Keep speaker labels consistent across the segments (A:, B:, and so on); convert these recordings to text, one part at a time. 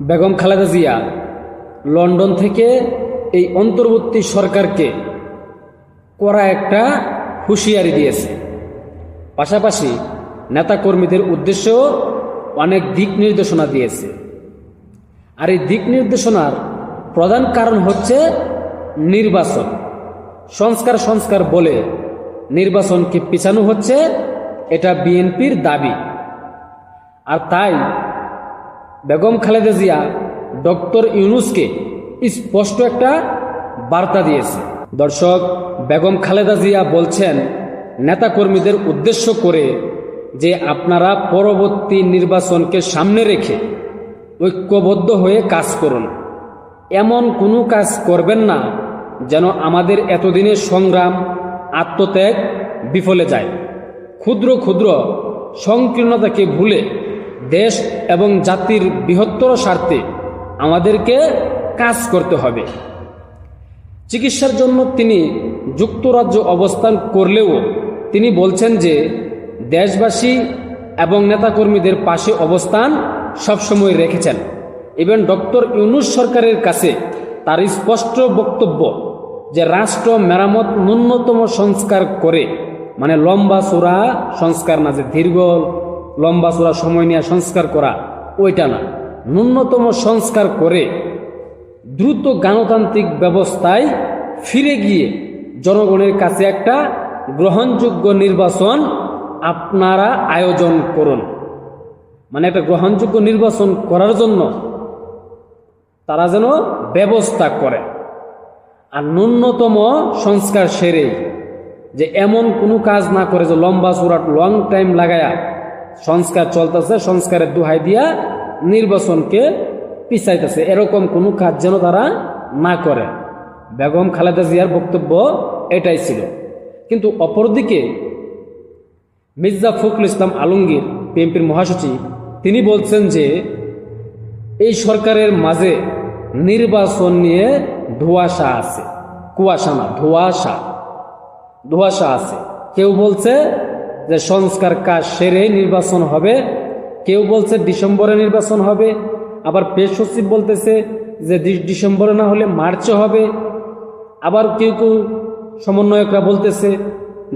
A: Begum Khaleda Zia London থেকে এই অন্তর্বর্তী সরকারকে করা একটা হুঁশিয়ারি দিয়েছে। পাশাপাশি নেতাকর্মীদের উদ্দেশ্যেও অনেক দিক নির্দেশনা দিয়েছে। আর এই দিক নির্দেশনার প্রধান কারণ হচ্ছে নির্বাচন। সংস্কার সংস্কার বলে নির্বাচনকে পিছানো হচ্ছে, এটা বিএনপির দাবি। আর তাই বেগম খালেদা জিয়া ডক্টর ইউনুসকে স্পষ্ট একটা বার্তা দিয়েছে। দর্শক, বেগম খালেদা জিয়া বলছেন, নেতাকর্মীদের উদ্দেশ্য করে যে আপনারা পরবর্তী নির্বাচনকে সামনে রেখে ঐক্যবদ্ধ হয়ে কাজ করুন। এমন কোনো কাজ করবেন না যেন আমাদের এতদিনের সংগ্রাম আত্মত্যাগ বিফলে যায়। ক্ষুদ্র ক্ষুদ্র সংকীর্ণতাকে ভুলে দেশ এবং জাতির বৃহত্তর স্বার্থে আমাদেরকে কাজ করতে হবে। চিকিৎসার জন্য তিনি যুক্তরাজ্য অবস্থান করলেও তিনি বলছেন যে দেশবাসী এবং নেতাকর্মীদের পাশে অবস্থান সবসময় রেখেছেন। ইভেন ডক্টর ইউনুস সরকারের কাছে তার স্পষ্ট বক্তব্য যে রাষ্ট্র মেরামত ন্যূনতম সংস্কার করে মানে লম্বা চূড়া সংস্কার না, যে দীর্ঘ লম্বা চূড়া সময় নিয়ে সংস্কার করা, ওইটা না। ন্যূনতম সংস্কার করে দ্রুত গণতান্ত্রিক ব্যবস্থায় ফিরে গিয়ে জনগণের কাছে একটা গ্রহণযোগ্য নির্বাচন আপনারা আয়োজন করুন। মানে একটা গ্রহণযোগ্য নির্বাচন করার জন্য তারা যেন ব্যবস্থা করে। আর ন্যূনতম সংস্কার সেরে যে এমন কোনো কাজ না করে যে লম্বা চূড়াট লং টাইম লাগায়া সংস্কার চলতেছে, সংস্কারের দোহাই দিয়া নির্বাচনকে পিছাইতেছে। এরকম কোনো কাজ যেন তারা না করে। বেগম খালেদা জিয়ার বক্তব্য এটাই ছিল। কিন্তু অপরদিকে মির্জা ফখরুল ইসলাম আলমগীর, বিএনপির মহাসচিব, তিনি বলছেন যে, এই সরকারের মাঝে নির্বাচন নিয়ে ধোয়াশা আছে। কুয়াশা না, ধোয়াশা। ধোয়াশা আছে। কেউ বলছে যে সংস্কার কাজ সেরে নির্বাচন হবে। কেউ বলছে ডিসেম্বরে নির্বাচন হবে, আবার পেশ সচিব বলতেছে যে ডিসেম্বরে না হলে মার্চে হবে। আবার কেউ কেউ সমন্বয়করা বলতেছে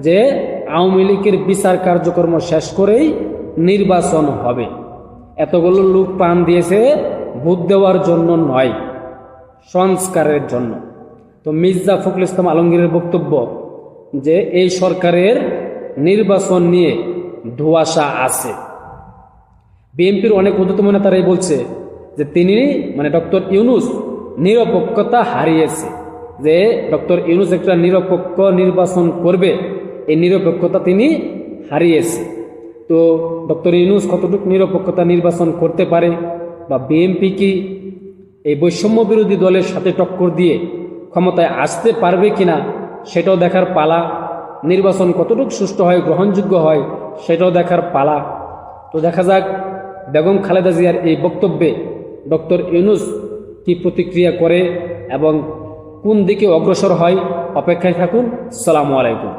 A: যে আওয়ামী লীগের বিচার কার্যক্রম শেষ করেই নির্বাচন হবে। এতগুলো লোক প্রাণ দিয়েছে ভোট দেওয়ার জন্য নয়, সংস্কারের জন্য। তো মির্জা ফখরুল ইসলাম আলমগীরের বক্তব্য যে এই সরকারের নির্বাচন নিয়ে ধোয়াশা আছে। বিএনপির অনেক ঊর্ধ্বতম নেতারাই বলছে যে তিনি মানে ডক্টর ইউনুস, নিরপেক্ষতা হারিয়েছে। যে ডক্টর ইউনুস একটা নিরপেক্ষ নির্বাচন করবে, এই নিরপেক্ষতা তিনি হারিয়েছে। তো ডক্টর ইউনুস কতটুকু নিরপেক্ষতা নির্বাচন করতে পারে বা বিএনপি কি এই বৈষম্য বিরোধী দলের সাথে টক্কর দিয়ে ক্ষমতায় আসতে পারবে কিনা, সেটাও দেখার পালা নির্বাচন কতটুকু সুষ্ঠু হয়, গ্রহণযোগ্য হয়, সেটাও দেখার পালা। তো দেখা যাক, বেগম খালেদা জিয়ার এই বক্তব্যে ডক্টর ইউনুস কি প্রতিক্রিয়া করে এবং কোন দিকে অগ্রসর হয়। অপেক্ষায় থাকুন। সালামু আলাইকুম।